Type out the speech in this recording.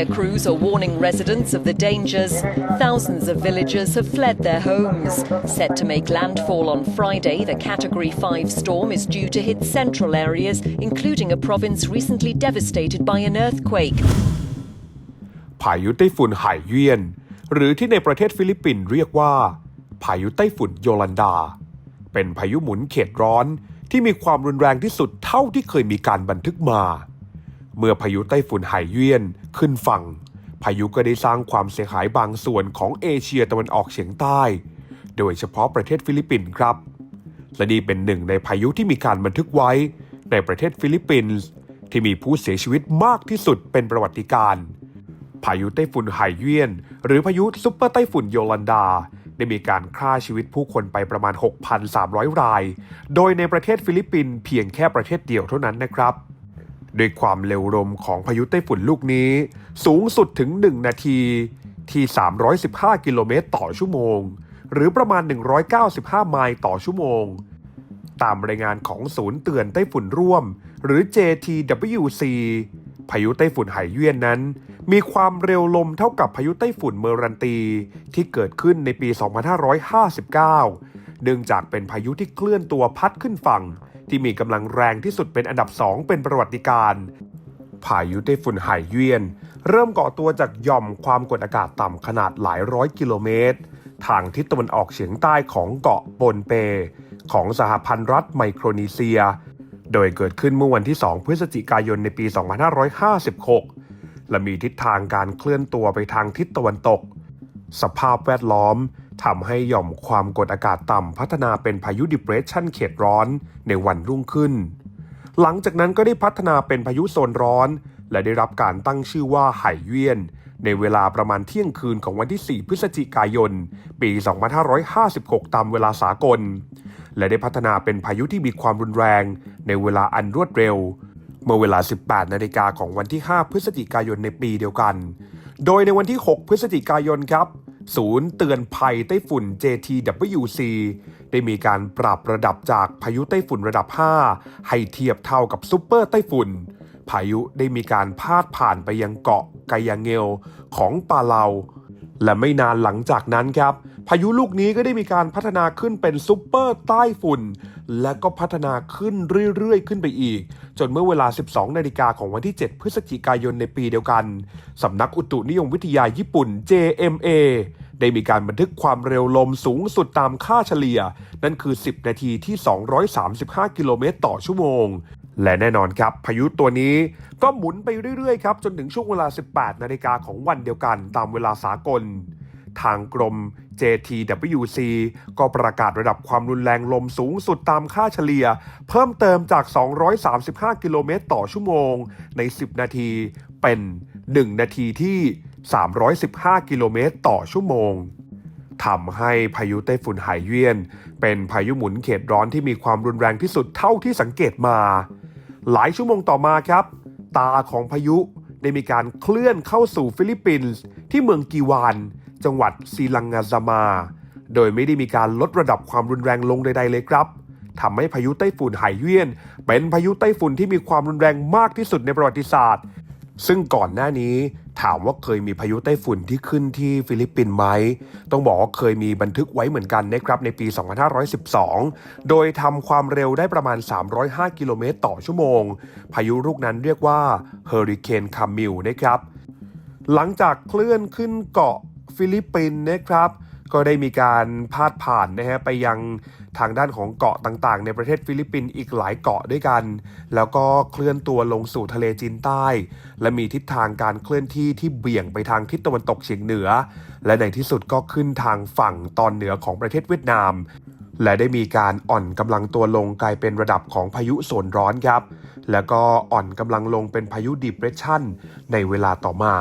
Fire crews are warning residents of the dangers. Thousands of villagers have fled their homes. Set to make landfall on Friday, the Category 5 storm is due to hit central areas, including a province recently devastated by an earthquake. พายุไต้ฝุ่นไหเวียน หรือที่ในประเทศฟิลิปปินส์เรียกว่า พายุไต้ฝุ่นโยลันดา เป็นพายุหมุนเขตร้อนที่มีความรุนแรงที่สุดเท่าที่เคยมีการบันทึกมา เมื่อพายุไต้ฝุ่นไหเวียนขึ้นฝั่ง พายุก็ได้สร้างความเสียหายบางส่วนของเอเชียตะวันออกเฉียงใต้ โดยเฉพาะประเทศฟิลิปปินส์ครับ และนี่เป็นหนึ่งในพายุที่มีการบันทึกไว้ในประเทศฟิลิปปินส์ที่มีผู้เสียชีวิตมากที่สุดเป็นประวัติการณ์พายุไต้ฝุ่นไหเวียน หรือพายุซุปเปอร์ไต้ฝุ่นโยลันดา ได้มีการฆ่าชีวิตผู้คนไปประมาณ 6,300 ราย โดยในประเทศฟิลิปปินส์เพียงแค่ประเทศเดียวเท่านั้นนะครับ ด้วยความเร็วลมของพายุไต้ฝุ่นลูกนี้ สูงสุดถึง 1 นาทีที่ 315 กิโลเมตรต่อชั่วโมง หรือประมาณ 195 ไมล์ต่อชั่วโมง ตามรายงานของศูนย์เตือนไต้ฝุ่นร่วม หรือ JTWC พายุไต้ฝุ่นไหเวียนนั้น มีความเร็วลมเท่ากับพายุไต้ฝุ่นเมอรันตี ที่เกิดขึ้นในปี 2559 เนื่องจากเป็นพายุที่เคลื่อนตัวพัดขึ้นฝั่ง ที่มีกำลังแรงที่สุดเป็นอันดับสองเป็นประวัติการพายุไต้ฝุ่นไหเวียน เริ่มก่อตัวจากหย่อมความกดอากาศต่ำขนาดหลายร้อยกิโลเมตร ทางทิศตะวันออกเฉียงใต้ของเกาะโปนเป ของสหพันธ์รัฐไมโครนีเซีย โดยเกิดขึ้นเมื่อวันที่ 2 พฤศจิกายนในปี 2556 และมีทิศทางการเคลื่อนตัวไปทางทิศตะวันตก สภาพแวดล้อม ทำให้หย่อมความกดอากาศต่ำพัฒนาเป็นพายุดิเปรสชันเขตร้อนในวันรุ่งขึ้น หลังจากนั้นก็ได้พัฒนาเป็นพายุโซนร้อน และได้รับการตั้งชื่อว่าไหเวียน ในเวลาประมาณเที่ยงคืนของวันที่ 4 พฤศจิกายน ปี 2556 ตามเวลาสากล และได้พัฒนาเป็นพายุที่มีความรุนแรง ในเวลาอันรวดเร็ว เมื่อเวลา 18 นาฬิกาของวันที่ 5 พฤศจิกายนในปีเดียวกัน โดยในวันที่ 6 พฤศจิกายนครับ ศูนย์เตือนภัยไต้ฝุ่น JTWC ได้มีการปรับระดับจากพายุไต้ฝุ่นระดับ 5 ให้เทียบเท่ากับซุปเปอร์ไต้ฝุ่น พายุได้มีการพาดผ่านไปยังเกาะไกยาเงลของปาเลา และไม่นานหลังจากนั้นครับ พายุลูกนี้ก็ได้มีการพัฒนาขึ้นเป็นซุปเปอร์ใต้ฝุ่น และก็พัฒนาขึ้นเรื่อยๆ ขึ้นไปอีก จนเมื่อเวลา 12 นาฬิกาของวันที่ 7 พฤศจิกายนในปีเดียวกัน สำนักอุตุนิยมวิทยาญี่ปุ่น JMA ได้มีการบันทึกความเร็วลมสูงสุดตามค่าเฉลี่ย นั่นคือ 10 นาทีที่ 235 กิโลเมตรต่อชั่วโมง และแน่นอนครับ พายุตัวนี้ก็หมุนไปเรื่อยๆครับจนถึงช่วงเวลา 18 นาฬิกาของวันเดียวกันตามเวลาสากล ทางกรม JTWC ก็ประกาศระดับความรุนแรงลมสูงสุดตามค่าเฉลี่ย เพิ่มเติมจาก 235 กิโลเมตรต่อชั่วโมง ใน 10 นาทีเป็น 1 นาทีที่ 315 กิโลเมตรต่อชั่วโมงทำให้พายุไต้ฝุ่นไหเวียน เป็นพายุหมุนเขตร้อนที่มีความรุนแรงที่สุดเท่าที่สังเกตมา หลายชั่วโมงต่อมาครับ ตาของพายุได้มีการเคลื่อนเข้าสู่ฟิลิปปินส์ที่เมืองกีวาน จังหวัดซีลังงาซามา โดยไม่ได้มีการลดระดับความรุนแรงลงใดๆเลยครับทำให้พายุไต้ฝุ่นไหเวียน เป็นพายุไต้ฝุ่นที่มีความรุนแรงมากที่สุดในประวัติศาสตร์ ซึ่งก่อนหน้านี้ถามว่าเคยมีพายุไต้ฝุ่นที่ขึ้นที่ฟิลิปปินส์ไหม ต้องบอกว่าเคยมีบันทึกไว้เหมือนกันนะครับในปี 2512 โดยทำความเร็วได้ประมาณ 305 กิโลเมตรต่อชั่วโมง พายุลูกนั้นเรียกว่าเฮอริเคนคามิลนะครับ หลังจากเคลื่อนขึ้นเกาะฟิลิปปินส์นะครับ ก็ได้มีการพาดผ่านนะฮะไปยังทางด้านของเกาะต่างๆ ในประเทศฟิลิปปินส์อีกหลายเกาะด้วยกัน แล้วก็เคลื่อนตัวลงสู่ทะเลจีนใต้ และมีทิศทางการเคลื่อนที่ที่เบี่ยงไปทางทิศตะวันตกเฉียงเหนือ และในที่สุดก็ขึ้นทางฝั่งตอนเหนือของประเทศเวียดนาม และได้มีการอ่อนกำลังตัวลงกลายเป็นระดับของพายุโซนร้อนครับ แล้วก็อ่อนกำลังลงเป็นพายุดิเรสชันในเวลาต่อมา